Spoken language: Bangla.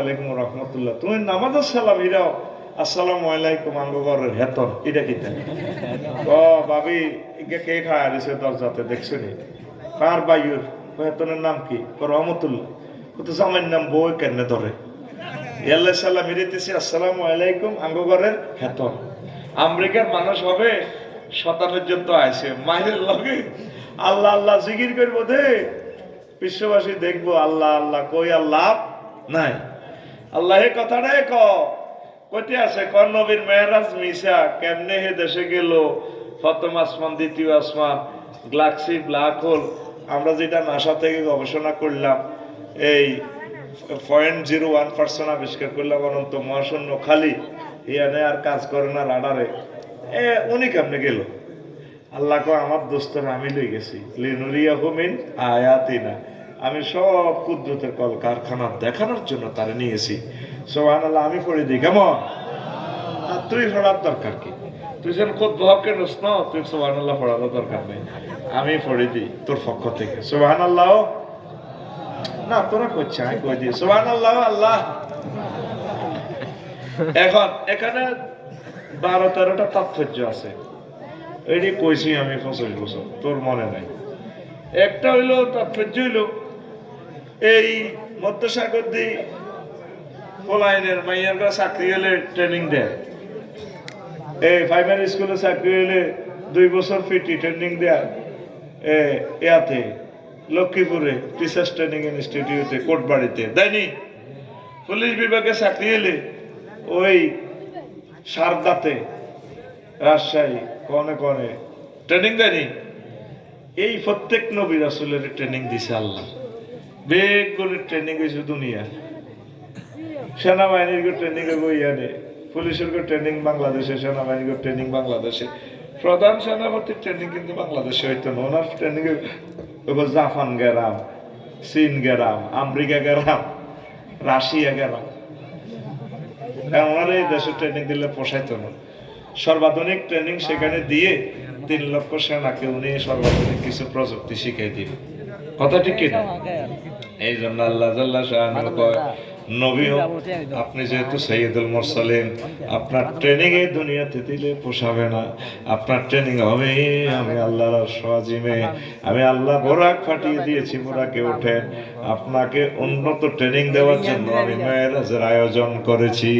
আলাইকুম রহমতুল্লাহ। তুমি নামাজের সালাম হিরাও আসসালামু আলাইকুম আঙ্গগরের হেতন, এটা কিতা ও ইকে কে খায় দিছে দরজাতে, দেখছ নি? কার বাইয়ুর হেতনের নাম কি? রহমতুল্লাহ। ও তো জামাইর নাম বই কেন ধরে? ইয়াল্লাহ সাল্লাম হিরিতেছি আসসালামু আলাইকুম আঙ্গগরের হেতন। আমেরিকার মানুষ হবে শতানের জন্য আইছে। মায়ের লগে আল্লাহ আল্লাহ জিকির করব দে। বিশ্ববাসী দেখব, আল্লাহ আল্লাহ কই আল্লাহ নাই। আল্লাহ কথাটাই ক কইতে আছে, কর নবীর মেহরাজ মিশা, কেমনে হে দেশে গেল? প্রথম আসমান, দ্বিতীয় আসমান গ্লাক্সি ব্ল্যাক হোল। আমরা যেটা নাসা থেকে গবেষণা করলাম, এই পয়েন্ট জিরো ওয়ান পার্সেন্ট আবিষ্কার করলাম অনন্ত মহাশূন্য খালি। ইয়ানে আর কাজ করে না রাডারে। এ, উনি কেমনে গেল? আল্লাহ কো আমার দোস্তরা আমি লই গেছি। লিনুরিয়া হুমিন আয়াতিনা। আমি সব কুদ্রতের কল কারখানা দেখানোর জন্য তারে নিয়েছি। সোহান আল্লাহ আমি পড়ে দিই কেমন? আর তুই পড়ার দরকার কি? তুই যেন খোদ বহকে নোস না তুই সোহান আল্লাহ পড়ারও দরকার নেই। আমি পড়ে দিই তোর পক্ষ থেকে। সোহান আল্লাহ না তোরা করছে আমি কই দিই। সোহান আল্লাহ। আল্লাহ এখন এখানে বারো তেরোটা তাৎপর্য আছে। এটি কইছি আমি পঁচিশ বছর তোর মনে নাই। একটা হইল তাৎপর্য হইল এই মধ্যসাগর দি পোলাইনের কাছে চাকরি হলে ট্রেনিং দেয়। এই প্রাইমারি স্কুলে চাকরি হলে দুই বছর ফিটি ট্রেনিং দেয়া। ইয়াতে, লক্ষ্মীপুরে টিচার্স ট্রেনিং ইনস্টিটিউটে কোটবাড়িতে। দেয়নি? পুলিশ বিভাগে চাকরি এলে ওই সারদাতে রাজশাহী কনে কনে। ট্রেনিং দেয়নি? এই প্রত্যেক নবী রাসুলের ট্রেনিং দিছে আল্লাহ। বেগ করে ট্রেনিং হয়েছে দুনিয়া। সেনাবাহিনীর ট্রেনিং ইয়ানে। পুলিশের ট্রেনিং বাংলাদেশে, সেনাবাহিনীর ট্রেনিং বাংলাদেশে। প্রধান সেনাপতির ট্রেনিং কিন্তু বাংলাদেশে হইতো না। ওনার ট্রেনিং জাপান গেরাম, চীন গেরাম, আমেরিকা গেরাম, রাশিয়া কারণ ওনার এই দেশে ট্রেনিং দিলে পোষাইতো না। সর্বাধুনিক ট্রেনিং সেখানে দিয়ে তিন লক্ষ সেনাকে উনি সর্বাধুনিক কিছু প্রযুক্তি শিখাই দিন কথা ঠিক কিনা এই জন্য আল্লাহ কয় নবী আপনি যেহেতু সৈয়দুল মুরসালিন আপনার ট্রেনিং এই দুনিয়াতে দিলে পোষাবে না। আপনার ট্রেনিং হবে আমি আল্লাহর সোয়াজিমে আমি আল্লাহ বোরাক ফাটিয়ে দিয়েছি বোরাকে ওঠেন আপনাকে উন্নত ট্রেনিং দেওয়ার জন্য আমি মেয়েরাজের আয়োজন করেছি।